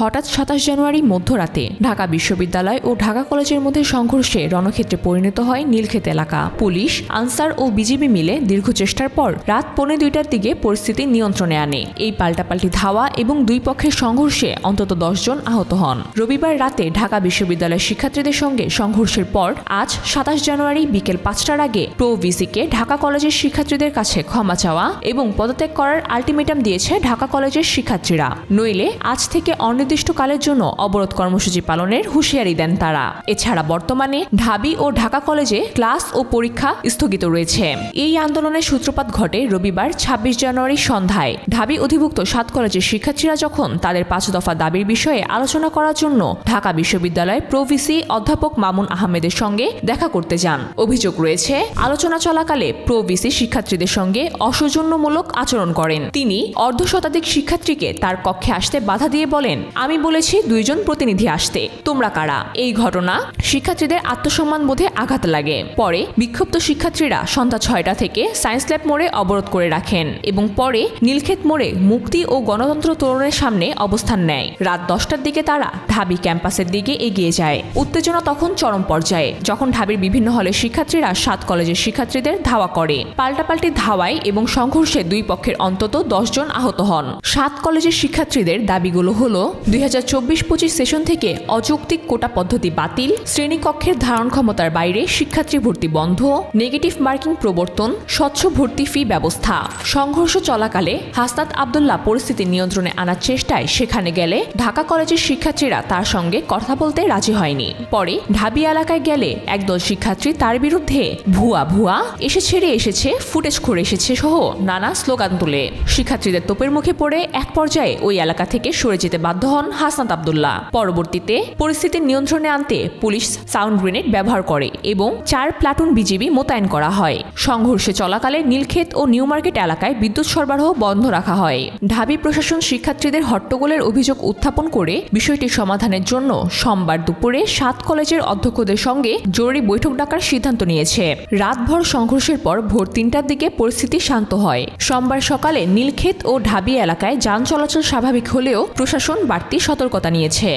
হঠাৎ সাতাশ জানুয়ারি মধ্যরাতে ঢাকা বিশ্ববিদ্যালয় ও ঢাকা কলেজের মধ্যে সংঘর্ষে রণক্ষেত্রে পরিণত হয় নীলক্ষেত এলাকা। পুলিশ, আনসার ও বিজিবি মিলে দীর্ঘ চেষ্টার পর রাত পৌনে দুইটার দিকে পরিস্থিতি নিয়ন্ত্রণে আনে। এই পাল্টাপাল্টি ধাওয়া এবং দুই পক্ষের সংঘর্ষে অন্তত জন আহত হন। রবিবার রাতে ঢাকা বিশ্ববিদ্যালয়ের শিক্ষার্থীদের সঙ্গে সংঘর্ষের পর আজ সাতাশ জানুয়ারি বিকেল পাঁচটার আগে প্রো ভিসিকে ঢাকা কলেজের শিক্ষার্থীদের কাছে ক্ষমা চাওয়া এবং পদত্যাগ করার আলটিমেটাম দিয়েছে ঢাকা কলেজের শিক্ষার্থীরা। নইলে আজ থেকে অনির্দিষ্টকালের জন্য অবরোধ কর্মসূচি পালনের হুঁশিয়ারি দেন তারা। এছাড়া বর্তমানে ঢাবি ও ঢাকা কলেজে ক্লাস ও পরীক্ষা স্থগিত রয়েছে। এই আন্দোলনের সূত্রপাত ঘটে রবিবার ছাব্বিশ জানুয়ারি সন্ধ্যায়। ঢাবি অধিভুক্ত সাত কলেজের শিক্ষার্থীরা যখন তাদের পাঁচ দফা দাবির বিষয়ে আলোচনা করার জন্য ঢাকা বিশ্ববিদ্যালয়ের প্রভিসি অধ্যাপক মামুন আহমেদের সঙ্গে দেখা করতে যান। অভিযোগ রয়েছে, আলোচনা চলাকালে প্রভিসি শিক্ষার্থীদের সঙ্গে অসৌজন্যমূলক আচরণ করেন। তিনি অর্ধ শতাধিক শিক্ষার্থীকে তার কক্ষে আসতে বাধা দিয়ে বলেন আমি বলেছি দুইজন প্রতিনিধি আসতে। তোমরা কারা? এই ঘটনা শিক্ষার্থীদের আত্মসম্মান বোধে আঘাত লাগে। পরে বিক্ষুব্ধ শিক্ষার্থীরা সন্ধ্যা ছয়টা থেকে সায়েন্স ল্যাব মোড়ে অবরোধ করে রাখেন এবং পরে নীলক্ষেত মোড়ে মুক্তি ও গণতন্ত্র তোরণের সামনে অবস্থান নেয়। রাত দশটার দিকে তারা ঢাবি ক্যাম্পাসের দিকে এগিয়ে যায়। উত্তেজনা তখন চরম পর্যায়ে, যখন ঢাবির বিভিন্ন হলে শিক্ষার্থীরা সাত কলেজের শিক্ষার্থীদের ধাওয়া করে। পাল্টাপাল্টি ধাওয়ায় এবং সংঘর্ষে দুই পক্ষের অন্তত জন আহত হন। সাত কলেজের শিক্ষার্থীদের দাবিগুলো হল দুই হাজার চব্বিশ পঁচিশ সেশন থেকে অযৌক্তিক কোটা পদ্ধতি বাতিল, শ্রেণীকক্ষের ধারণ ক্ষমতার বাইরে শিক্ষার্থী ভর্তি বন্ধ, নেগেটিভ মার্কিং প্রবর্তন, স্বচ্ছ ভর্তি ফি ব্যবস্থা। সংঘর্ষ চলাকালে হাসনাত আবদুল্লাহ পরিস্থিতি নিয়ন্ত্রণে আনার চেষ্টায় সেখানে গেলে ঢাকা কলেজের শিক্ষার্থীরা তার সঙ্গে কথা বলতে রাজি হয়নি। পরে ঢাবি এলাকায় গেলে একদল শিক্ষার্থী তার বিরুদ্ধে ভুয়া ভুয়া, এসে ছেড়ে এসেছে, ফুটেজ করে এসেছে সহ নানা স্লোগান তুলে। শিক্ষার্থীদের তোপের মুখে পড়ে এক পর্যায়ে ওই এলাকা থেকে সরে যেতে বাধ্য হন হাসনাত আবদুল্লাহ। পরবর্তীতে পরিস্থিতি নিয়ন্ত্রণে আনতে পুলিশ সাউন্ড গ্রেনেড ব্যবহার করে এবং চার প্লাটুন বিজিবি মোতায়েন করা হয়। সংঘর্ষে চলাকালে নীলক্ষেত ও নিউ মার্কেট এলাকায় বিদ্যুৎ সরবরাহ বন্ধ রাখা হয়। ঢাবি প্রশাসন শিক্ষার্থীদের হট্টগোলের অভিযোগ উত্থাপন করে বিষয়টি সমাধানের জন্য সোমবার দুপুরে সাত কলেজের অধ্যক্ষদের সঙ্গে জরুরি বৈঠক ডাকার সিদ্ধান্ত নিয়েছে। রাতভর সংঘর্ষের পর ভোর তিনটার দিকে পরিস্থিতি শান্ত হয়। সোমবার সকালে নীলক্ষেত ও ঢাবি এলাকায় যান চলাচল স্বাভাবিক হলেও প্রশাসন বাড়তি সতর্কতা নিয়েছে।